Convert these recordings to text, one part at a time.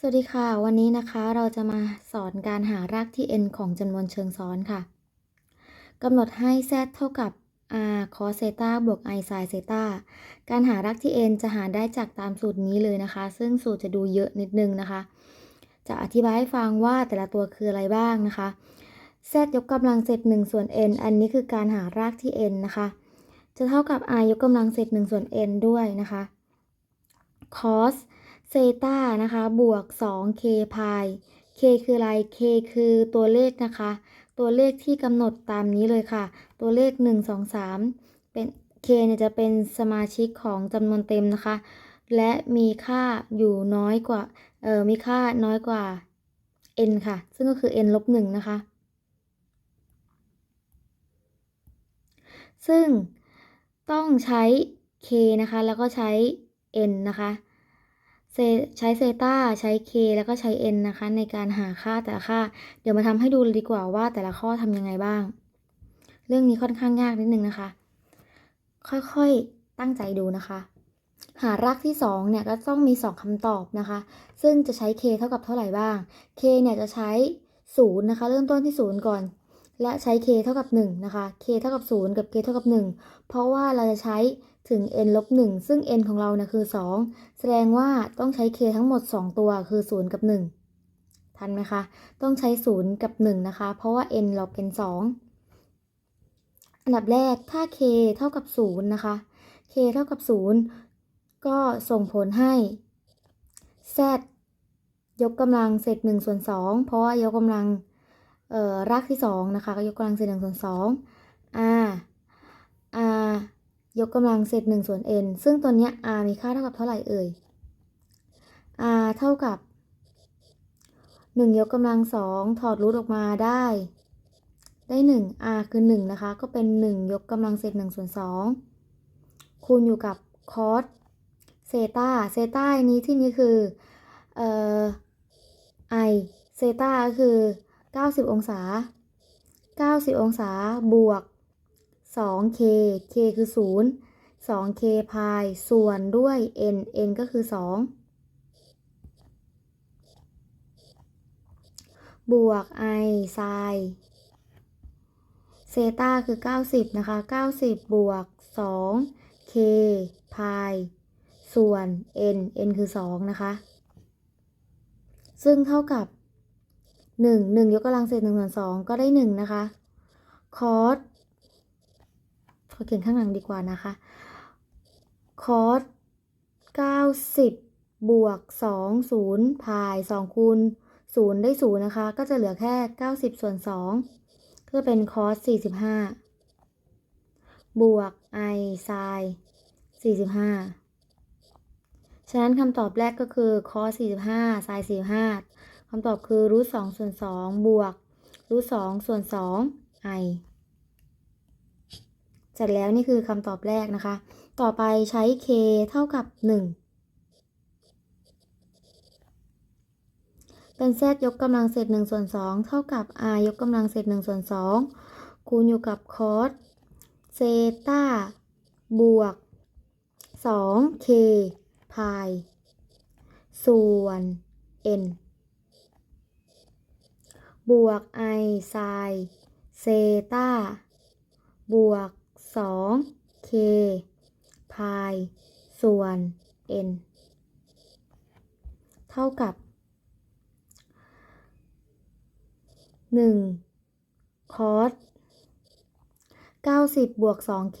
สวัสดีค่ะ วันนี้นะคะเราจะมาสอนการหารากที่ n ของจำนวนเชิงซ้อนค่ะกำหนดให้ z เท่ากับ r cos เซตาบวก i sin เซตาการหารากที่ n จะหาได้จากตามสูตรนี้เลยนะคะ ซึ่งสูตรจะดูเยอะนิดนึงนะคะ จะอธิบายให้ฟังว่าแต่ละตัวคืออะไรบ้างนะคะ z ยกกำลังเศษ1ส่วน n อันนี้คือการหารากที่ n นะคะ จะเท่ากับ r ยกกำลังเศษ1ส่วน n ด้วยนะคะ cos เซตานะคะบวก 2k พาย k คืออะไร k คือตัวเลขนะคะ ตัวเลขที่กำหนดตามนี้เลยค่ะ ตัวเลข 1 2 3 เป็น k เนี่ยจะเป็นสมาชิกของจำนวนเต็มนะคะ และมีค่าอยู่น้อยกว่า เออมีค่าน้อยกว่า n ค่ะ ซึ่งก็คือ n ลบ1นะคะ ซึ่งต้องใช้ k นะคะ แล้วก็ใช้ n นะคะ ใช้เซตาใช้ k แล้วก็ใช้ n นะคะ ในการหาค่าแต่ละค่า เดี๋ยวมาทำให้ดูเลยดีกว่าว่าแต่ละข้อทำยังไงบ้าง เรื่องนี้ค่อนข้างยากนิดนึงนะคะ ค่อยๆตั้งใจดูนะคะ หารากที่2เนี่ยก็ต้องมี 2คำตอบนะคะ ซึ่งจะใช้ k เท่ากับเท่าไหร่บ้าง k เนี่ยจะใช้0นะคะ เริ่มต้นที่ 0 ก่อน และใช้ k เท่ากับ1นะคะ k เท่ากับ0กับ k เท่ากับ 1 เพราะว่าเราจะใช้ ถึง n ลบ1ซึ่ง n ของเราเนี่ยคือ 2 แสดงว่าต้องใช้ k ทั้งหมด 2 ตัวคือ 0 กับ 1 ทันไหมคะ ต้องใช้ 0 กับ 1 นะคะ เพราะว่า n เราเป็น 2 อันดับแรกถ้า k เท่ากับ 0 นะคะ k เท่ากับ 0 ก็ส่งผลให้ z ยกกำลังเศษ1ส่วน2 เพราะว่ายกกำลังรากที่ 2 นะคะก็ยกกำลังเศษ1ส่วน2 r r ยกกำลังเศษ1ส่วน n ซึ่งตัวนี้ r มีค่าเท่ากับเท่าไหร่เอ่ย r เท่ากับ 1 ยกกำลัง2ถอดรูทออกมาได้ ได้ 1 r คือ 1 นะคะ ก็เป็น 1 ยกกำลังเศษ1ส่วน2คูณอยู่กับ cos เซตาเซตานี้ที่นี้คือเอ่อ i เซตาก็คือ 90 องศา 90 องศาบวก 2k k คือ 0 2k พายส่วนด้วย n n ก็คือ 2 บวก i sin เซตาคือ 90 นะคะ 90 บวก 2k พายส่วน n n คือ 2 นะคะ ซึ่งเท่ากับ 1 1 ยกกำลังเศษ1ส่วน2ก็ได้ 1 นะคะ cos ขอเขียนข้างหลังดีกว่านะคะ cos 90 บวก 2 0พาย2คูณ0ได้0นะคะ ก็จะเหลือแค่ 90 ส่วน 2 ก็เป็น cos 45 บวก i sin 45 ฉะนั้นคำตอบแรกก็คือ cos 45 sin 45คำตอบคือรูท2ส่วน 2 บวกรูท2ส่วน 2 i เสร็จแล้วนี่คือคำตอบแรกนะคะ ต่อไปใช้ k เท่ากับ 1 เป็น z ยกกำลังเศษ1ส่วน2เท่ากับ r ยกกำลังเศษ1ส่วน2คูณอยู่กับ cos เซต้าบวก 2k พายส่วน n บวก i sin เซต้าบวก 2k พาย ส่วน n เท่ากับ 1 cos 90 บวก 2k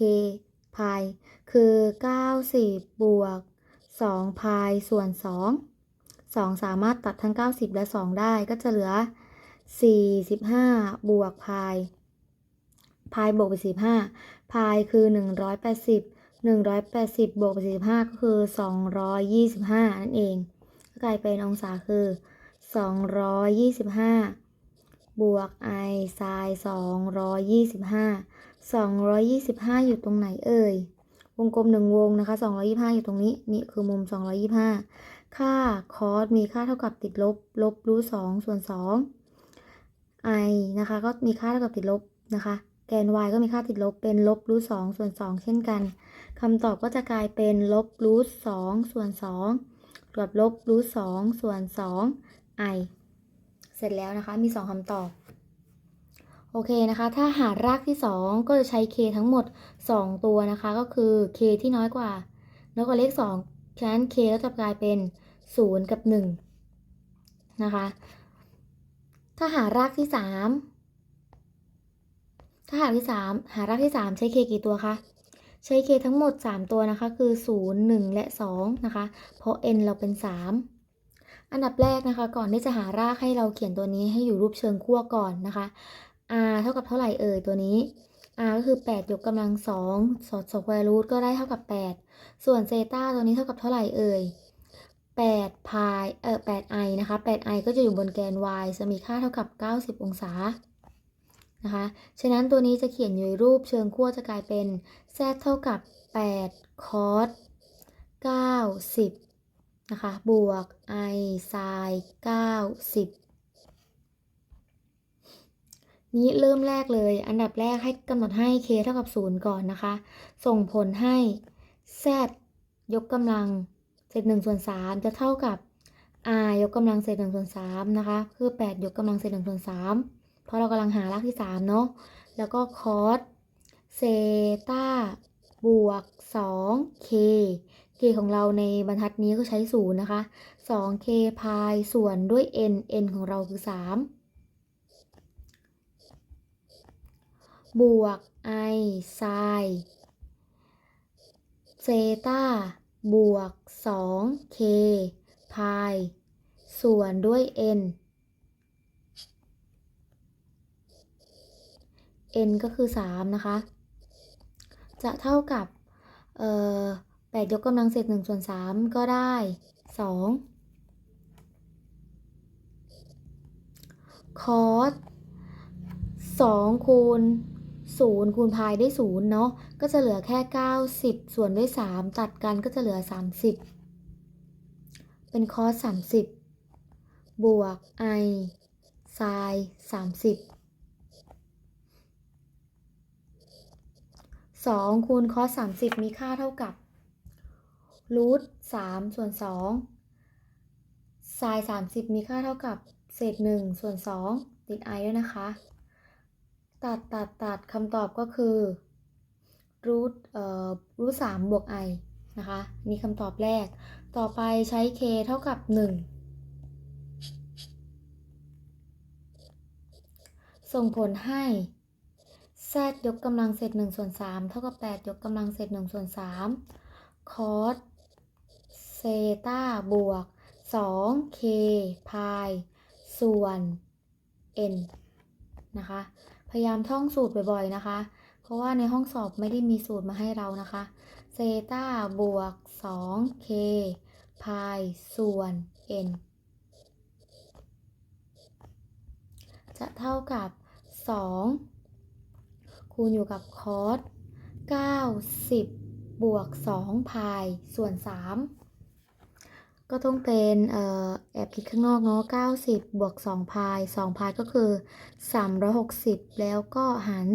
พาย คือ 90 บวก 2 พาย ส่วน 2 2 สามารถตัดทั้ง 90 และ 2 ได้ก็จะเหลือ 45 บวกพาย พายบวกไปสี่ห้าพายคือหนึ่งร้อยแปดสิบหนึ่งร้อยแปดสิบบวกไปสี่ห้าก็คือสองร้อยยี่สิบห้านั่นเองก็กลายเป็นองศาคือสองร้อยยี่สิบห้าบวกไอไซน์สองร้อยยี่สิบห้าสองร้อยยี่สิบห้าอยู่ตรงไหนเอ่ยวงกลมหนึ่งวงนะคะสองร้อยี่ห้าอยู่ตรงนี้นี่คือมุมสองร้อยี่ห้าค่าคอสมีค่าเท่ากับติดลบ ลบรูทสองส่วนสองไอนะคะก็มีค่าเท่ากับติดลบนะคะ แกน y ก็มีค่าติดลบเป็นลบรูทสองส่วนสองเช่นกันคำตอบก็จะกลายเป็นลบรูทสองส่วนสองกับลบรูทสองส่วนสอง i เสร็จแล้วนะคะมีสองคำตอบโอเคนะคะ ถ้าหารากที่ 2 ก็จะใช้ k ทั้งหมด 2 ตัวนะคะ ก็คือ k ที่น้อยกว่า น้อยกว่าเลข2ฉะนั้น k ก็จะกลายเป็น 0 กับ 1 นะคะ ถ้าหารากที่ 3 ถ้าหารที่ 3 หารากที่ 3 ใช้ k กี่ตัวคะใช้ k ทั้งหมด 3 ตัวนะคะ คือ 0 1 และ 2 นะคะ เพราะ n เราเป็น 3 อันดับแรกนะคะ ก่อนที่จะหารากให้เราเขียนตัวนี้ให้อยู่รูปเชิงขั้วก่อนนะคะ r เท่ากับเท่าไหร่เอ่ยตัวนี้ r ก็คือ 8 ยกกำลัง 2 สอดสแควร์รูทก็ได้เท่ากับ 8 ส่วนเซตาตัวนี้เท่ากับเท่าไหร่เอ่ย8พายเอ่อ8 i นะคะ8 i ก็จะอยู่บนแกน y จะมีค่าเท่ากับ 90 องศา นะคะ ฉะนั้นตัวนี้จะเขียนอยู่ในรูปเชิงขั้วจะกลายเป็น z เท่ากับ 8 cos 90 นะคะ บวก i sin 90 นี้เริ่มแรกเลย อันดับแรกให้กำหนดให้ k เท่ากับ 0 ก่อนนะคะ ส่งผลให้ z ยกกำลังเศษ1ส่วน3จะเท่ากับ r ยกกำลังเศษ1ส่วน3นะคะ คือ 8 ยกกำลังเศษ1ส่วน3 เพราะเรากำลังหารากที่3เนาะแล้วก็ cos เซตาบวก 2k k ของเราในบรรทัดนี้ก็ใช้0นะคะ 2k พายส่วนด้วย n n ของเราคือ 3 บวก i sin เซตาบวก 2k พายส่วนด้วย n n ก็คือ 3 นะคะ จะเท่ากับเอ่อ8ยกกำลังเศษ1ส่วน 3 ก็ได้ 2 cos 2คูณ0คูณพายได้0เนาะก็จะเหลือแค่ 90 ส่วนด้วย 3 ตัดกันก็จะเหลือ 30 เป็น cos 30 บวก i sin 30 2คูณ cos 30 มีค่าเท่ากับรูท3ส่วน2 sin 30มีค่าเท่ากับเศษ1ส่วน2ติด i ด้วยนะคะ ตัดตัดตัดคำตอบก็คือรูทเอ่อรูท3บวก i นะคะ นี่คำตอบแรก ต่อไปใช้ k เท่ากับ1ส่งผลให้ z ยกกำลังเศษ1ส่วน3เท่ากับ 8 ยกกำลังเศษ1ส่วน3 cos เซตาบวก 2k พายส่วน n นะคะ พยายามท่องสูตรบ่อยๆนะคะ เพราะว่าในห้องสอบไม่ได้มีสูตรมาให้เรานะคะ เซตาบวก 2k พายส่วน n จะเท่ากับ 2 คูณอยู่กับ cos 90 บวก 2 พายส่วน 3 ก็ต้องเป็นเอ่อแอบคิดข้างนอกเนาะ90 บวก 2 พาย 2 พายก็คือ 360 แล้วก็หาร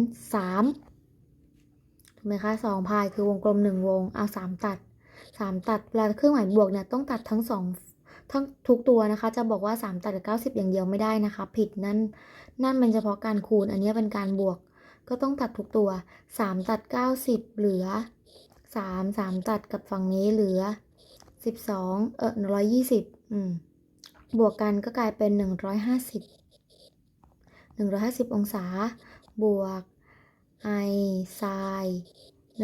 3 ถูกไหมคะ 2 พายคือวงกลม 1 วง เอา 3 ตัด 3 ตัดเวลาเครื่องหมายบวกเนี่ยต้องตัดทั้ง 2ทั้งทุกตัวนะคะจะบอกว่า 3 ตัดกับ 90 อย่างเดียวไม่ได้นะคะ ผิดนั่นนั่นเป็นเฉพาะการคูณ อันนี้เป็นการบวก ก็ต้องตัดทุกตัว 3 ตัด 90 เหลือ 3 3 ตัดกับฝั่งนี้เหลือ 12 เออ120 อืม บวกกันก็กลายเป็น 150 150 องศา บวก i sin 150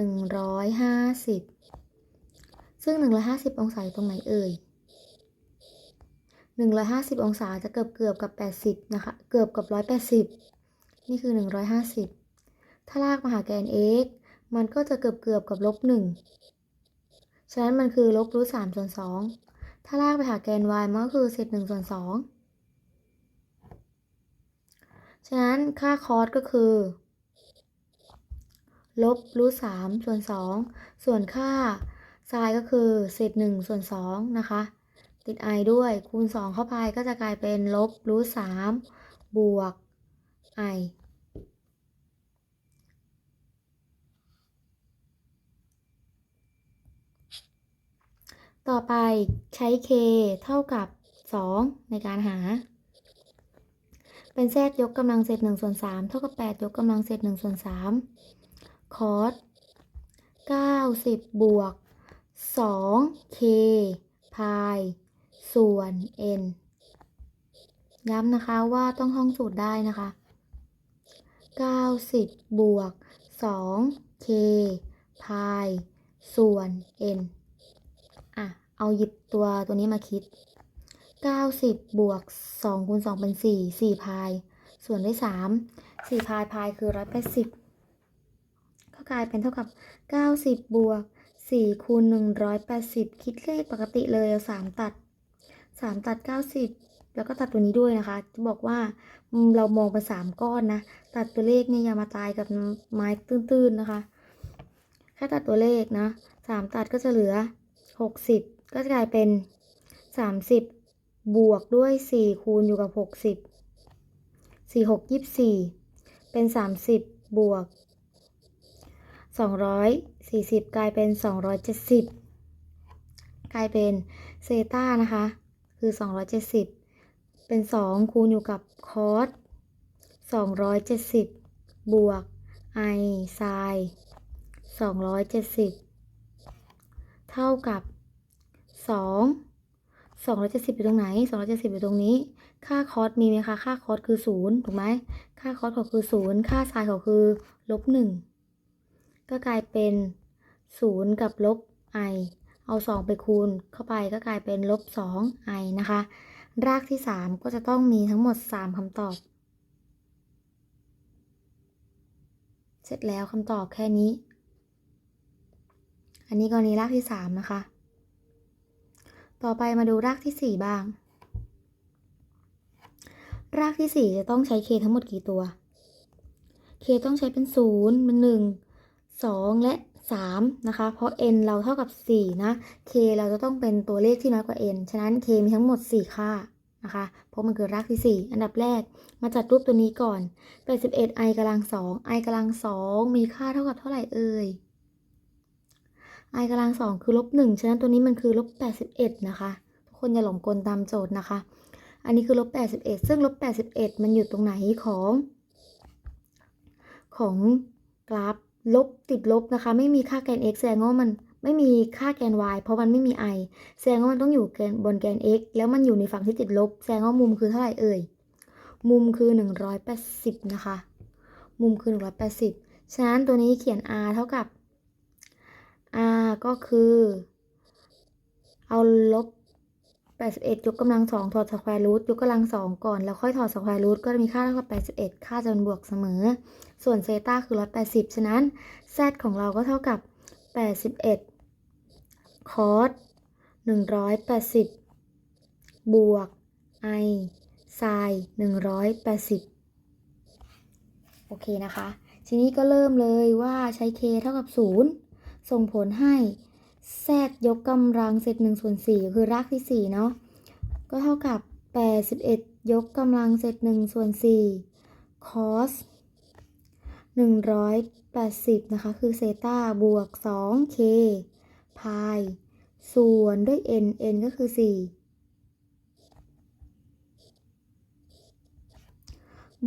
ซึ่ง 150 องศาอยู่ตรงไหนเอ่ย 150 องศาจะเกือบเกือบกับ 80 นะคะ เกือบกับ 180 นี่คือ 150 ถ้าลากมาหาแกน x มันก็จะเกือบเกือบกับลบ1ฉะนั้นมันคือลบรูท3ส่วน2ถ้าลากไปหาแกน y มันก็คือเศษ1ส่วน2ฉะนั้นค่าคอสก็คือลบรูท3ส่วน2ส่วนค่าไซน์ก็คือเศษ1ส่วน2นะคะ ติด i ด้วยคูณ 2 เข้าไปก็จะกลายเป็นลบรูท3บวก i ต่อไปใช้ k เท่ากับ 2 ในการหา เป็น z ยกกำลังเศษ1ส่วน3เท่ากับ 8 ยกกำลังเศษ1ส่วน3คอส90 บวก 2k พาย ส่วน n ย้ำนะคะว่าต้องท่องสูตรได้นะคะ 90 บวก 2k พาย ส่วน n เอาหยิบตัวตัวนี้มาคิด 90 บวก2คูณ2เป็น4 4พาย ส่วนด้วย 3 4พายพายคือ 180ก็กลายเป็นเท่ากับ 90 บวก4คูณ180 คิดเลขปกติเลยเอา3ตัด 3 ตัด 90 แล้วก็ตัดตัวนี้ด้วยนะคะ จะบอกว่าเรามองเป็น3ก้อนนะ ตัดตัวเลขเนี่ยอย่ามาตายกับไม้ตื้นๆนะคะ แค่ตัดตัวเลขนะ 3 ตัดก็จะเหลือ 60 ก็จะกลายเป็น 30 บวกด้วย 4 คูณอยู่กับ 60 4 6 24 เป็น 30 บวก 240 กลายเป็น 270 กลายเป็นเซต้านะคะ คือ 270 เป็น 2 คูณอยู่กับคอส270 บวก i ไซน์270 เท่ากับ 2 270อยู่ตรงไหน270อยู่ตรงนี้ ค่าคอสมีไหมคะ ค่าคอสคือ0ถูกไหม ค่าคอสเขาคือ0ค่าไซน์เขาคือลบ1ก็กลายเป็น0กับลบ i เอา2ไปคูณเข้าไปก็กลายเป็นลบ2 i นะคะ รากที่3ก็จะต้องมีทั้งหมด3คำตอบ เสร็จแล้วคำตอบแค่นี้ อันนี้กรณีรากที่3นะคะ ต่อไปมาดูรากที่ 4 บ้าง รากที่ 4 จะต้องใช้ k ทั้งหมดกี่ตัว k ต้องใช้เป็น 0 เป็น 1 2 และ 3 นะคะ เพราะ n เราเท่ากับ 4 นะ k เราจะต้องเป็นตัวเลขที่น้อยกว่า n ฉะนั้น k มีทั้งหมด 4 ค่านะคะ เพราะมันคือรากที่ 4 อันดับแรกมาจัดรูปตัวนี้ก่อน81 i กำลัง2 i กำลัง 2 มีค่าเท่ากับเท่าไหร่เอ่ย i กำลัง2คือลบ1ฉะนั้นตัวนี้มันคือลบ81นะคะทุกคนอย่าหลงกลตามโจทย์นะคะ อันนี้คือลบ81ซึ่งลบ81มันอยู่ตรงไหนของ ของกราฟลบติดลบนะคะ ไม่มีค่าแกน x แสดงว่ามันไม่มีค่าแกน y เพราะมันไม่มี i แสดงว่ามันต้องอยู่แกนบนแกน x แล้วมันอยู่ในฝั่งที่ติดลบ แสดงว่ามุมคือเท่าไหร่เอ่ย มุมคือ 180 นะคะ มุมคือ 180 ฉะนั้นตัวนี้เขียน r เท่ากับ r ก็คือ เอาลบ81ยกกำลัง2ถอดสแควร์รูทยกกำลัง2ก่อนแล้วค่อยถอดสแควร์รูทก็จะมีค่าเท่ากับ81 ค่าจะเป็นบวกเสมอ ส่วนเซต้าคือ180 ฉะนั้น z ของเราก็เท่ากับ 81คอส180 บวก i ไซน์180 โอเคนะคะ ทีนี้ก็เริ่มเลยว่าใช้ k เท่ากับ 0 ส่งผลให้ z ยกกำลังเศษ1ส่วน4คือรากที่4เนาะก็เท่ากับ81ยกกำลังเศษ1ส่วน4 cos 180นะคะ คือเซต้าบวก 2k พายส่วนด้วย n n ก็คือ4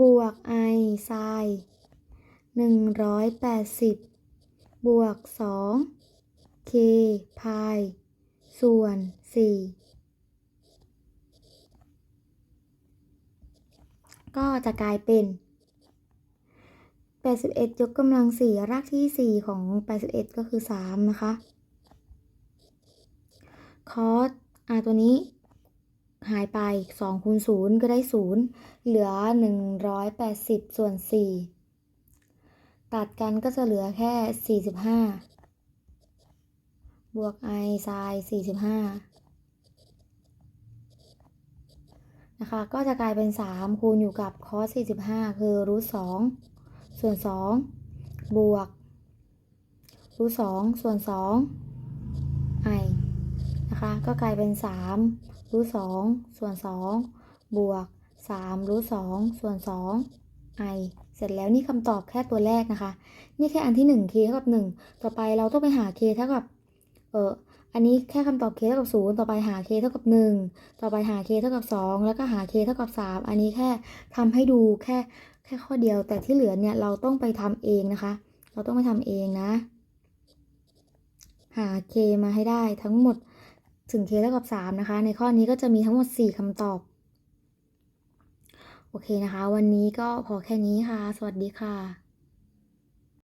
บวก i ไซน์180 บวก 2 k พาย ส่วน 4 ก็จะกลายเป็น 81 ยกกำลัง 4 รากที่ 4 ของ 81 ก็คือ 3 นะคะ คอสอ่าตัวนี้หายไป2คูณ0ก็ได้ 0 เหลือ 180 ส่วน 4 ตัดกันก็จะเหลือแค่ 45 บวก i ไซน์45 นะคะ ก็จะกลายเป็น 3 คูณอยู่กับคอส45 คือรูท2ส่วน 2 บวกรูท2ส่วน 2 i นะคะ ก็กลายเป็น 3 รูท2ส่วน 2 บวก3รูท2ส่วน 2 i ร็จแล้วนี่คำตอบแค่ตัวแรกนะคะ นี่แค่อันที่ 1 k เท่ากับ 1 ต่อไปเราต้องไปหา k เท่ากับเอออันนี้แค่คำตอบ k เท่ากับ0ต่อไปหา k เท่ากับ 1 ต่อไปหา k เท่ากับ 2 แล้วก็หา k เท่ากับ 3 อันนี้แค่ทำให้ดูแค่แค่ข้อเดียว แต่ที่เหลือเนี่ยเราต้องไปทำเองนะคะ เราต้องไปทำเองนะ หา k มาให้ได้ทั้งหมดถึง k เท่ากับ 3 นะคะ ในข้อนี้ก็จะมีทั้งหมด 4คำตอบ โอเคนะคะ วันนี้ก็พอแค่นี้ค่ะ สวัสดีค่ะ